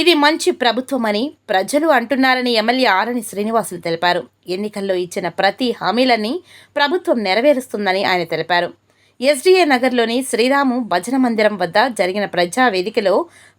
ఇది మంచి ప్రభుత్వమని ప్రజలు అంటున్నారని ఎమ్మెల్యే ఆరణి శ్రీనివాసులు తెలిపారు. ఎన్నికల్లో ఇచ్చిన ప్రతి హామీలని ప్రభుత్వం నెరవేరుస్తుందని ఆయన తెలిపారు. ఎస్డీఏ నగర్లోని శ్రీరాము భజన మందిరం వద్ద జరిగిన ప్రజా వేదికలో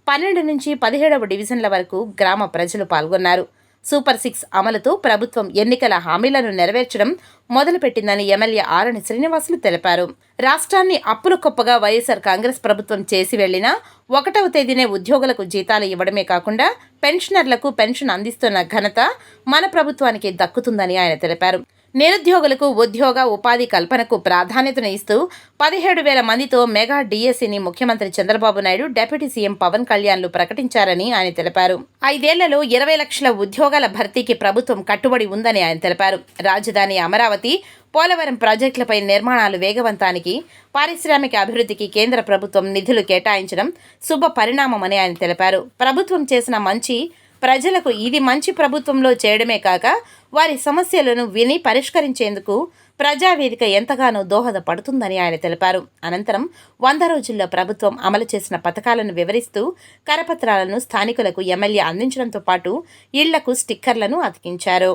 పన్నెండు నుంచి పదిహేడవ డివిజన్ల వరకు గ్రామ ప్రజలు పాల్గొన్నారు. సూపర్ సిక్స్ అమలుతో ప్రభుత్వం ఎన్నికల హామీలను నెరవేర్చడం మొదలుపెట్టిందని ఎమ్మెల్యే ఆరణి శ్రీనివాసులు తెలిపారు. రాష్ట్రాన్ని అప్పుల కుప్పగా వైఎస్ఆర్ కాంగ్రెస్ ప్రభుత్వం చేసి వెళ్ళినా ఒకటవ తేదీనే ఉద్యోగులకు జీతాలు ఇవ్వడమే కాకుండా పెన్షనర్లకు పెన్షన్ అందిస్తున్న ఘనత మన ప్రభుత్వానికి దక్కుతుందని ఆయన తెలిపారు. నిరుద్యోగులకు ఉద్యోగ ఉపాధి కల్పనకు ప్రాధాన్యతను ఇస్తూ పదిహేడు వేల మందితో మెగా డిఎస్సిని ముఖ్యమంత్రి చంద్రబాబు నాయుడు డిప్యూటీ సీఎం పవన్ కళ్యాణ్లు ప్రకటించారని ఆయన తెలిపారు. ఐదేళ్ళలో ఇరవై లక్షల ఉద్యోగాల భర్తీకి ప్రభుత్వం కట్టుబడి ఉందని ఆయన తెలిపారు. రాజధాని అమరావతి పోలవరం ప్రాజెక్టులపై నిర్మాణాలు వేగవంతానికి పారిశ్రామిక అభివృద్ధికి కేంద్ర ప్రభుత్వం నిధులు కేటాయించడం శుభ పరిణామమని ఆయన తెలిపారు. ప్రభుత్వం చేసిన మంచి ప్రజలకు ఇది మంచి ప్రభుత్వంలో చేయడమే కాక వారి సమస్యలను విని పరిష్కరించేందుకు ప్రజావేదిక ఎంతగానో దోహదపడుతుందని ఆయన తెలిపారు. అనంతరం వంద రోజుల్లో ప్రభుత్వం అమలు చేసిన పథకాలను వివరిస్తూ కరపత్రాలను స్థానికులకు ఎమ్మెల్యే అందించడంతో పాటు ఇళ్ళకు స్టిక్కర్లను అతికించారు.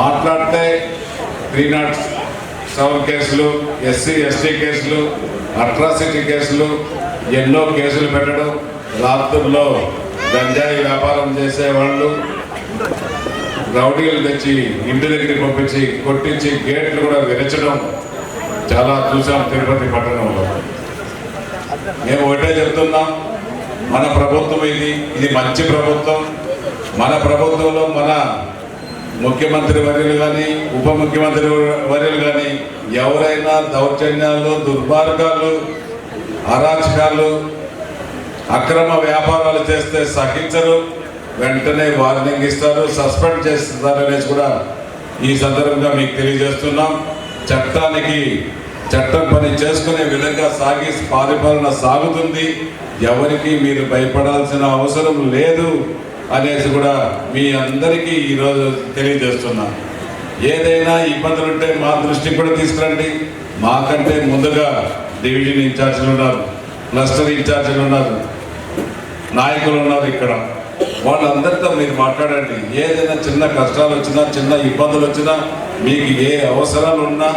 మాట్లాడితే త్రీ నాట్ సెవెన్ కేసులు ఎస్సీ ఎస్టీ కేసులు అట్రాసిటీ కేసులు ఎన్నో కేసులు పెట్టడం రాత్రుల్లో గంజాయి వ్యాపారం చేసేవాళ్ళు రౌడీలు తెచ్చి ఇంటి దగ్గరికి పంపించి కొట్టించి గేట్లు కూడా విరచడం చాలా చూసాం తిరుపతి పట్టణంలో. మేము ఒకటే చెప్తున్నాం మన ప్రభుత్వం ఇది ఇది మంచి ప్రభుత్వం. మన ప్రభుత్వంలో మన ముఖ్యమంత్రి వర్యులు కానీ ఉప ముఖ్యమంత్రి వర్యులు కానీ ఎవరైనా దౌర్జన్యాలు దుర్మార్గాలు అరాచకాలు అక్రమ వ్యాపారాలు చేస్తే సహించరు. వెంటనే వార్నింగ్ ఇస్తారు. సస్పెండ్ చేస్తారు అనేసి కూడా ఈ సందర్భంగా మీకు తెలియజేస్తున్నాం. చట్టానికి చట్టం పని చేసుకునే విధంగా సాగి పరిపాలన సాగుతుంది. ఎవరికి మీరు భయపడాల్సిన అవసరం లేదు అనేసి కూడా మీ అందరికీ ఈరోజు తెలియజేస్తున్నాం. ఏదైనా ఇబ్బందులు ఉంటే మా దృష్టికి కూడా తీసుకురండి. మాకంటే ముందుగా డివిజన్ ఇన్ఛార్జీలు ఉన్నారు. క్లస్టర్ ఇన్ఛార్జీలు ఉన్నారు. నాయకులు ఉన్నారు ఇక్కడ. వాళ్ళందరితో మీరు మాట్లాడండి. ఏదైనా చిన్న కష్టాలు వచ్చినా చిన్న ఇబ్బందులు వచ్చినా మీకు ఏ అవసరాలు ఉన్నా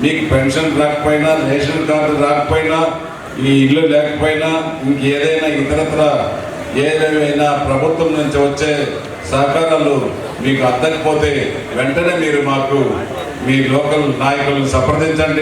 మీకు పెన్షన్ రాకపోయినా రేషన్ కార్డు రాకపోయినా ఈ ఇల్లు లేకపోయినా ఇంకేదైనా ఇతరత్ర ఏదేమైనా ప్రభుత్వం నుంచి వచ్చే సహకారాలు మీకు అందకపోతే వెంటనే మీరు మాకు మీ లోకల్ నాయకులను సంప్రదించండి.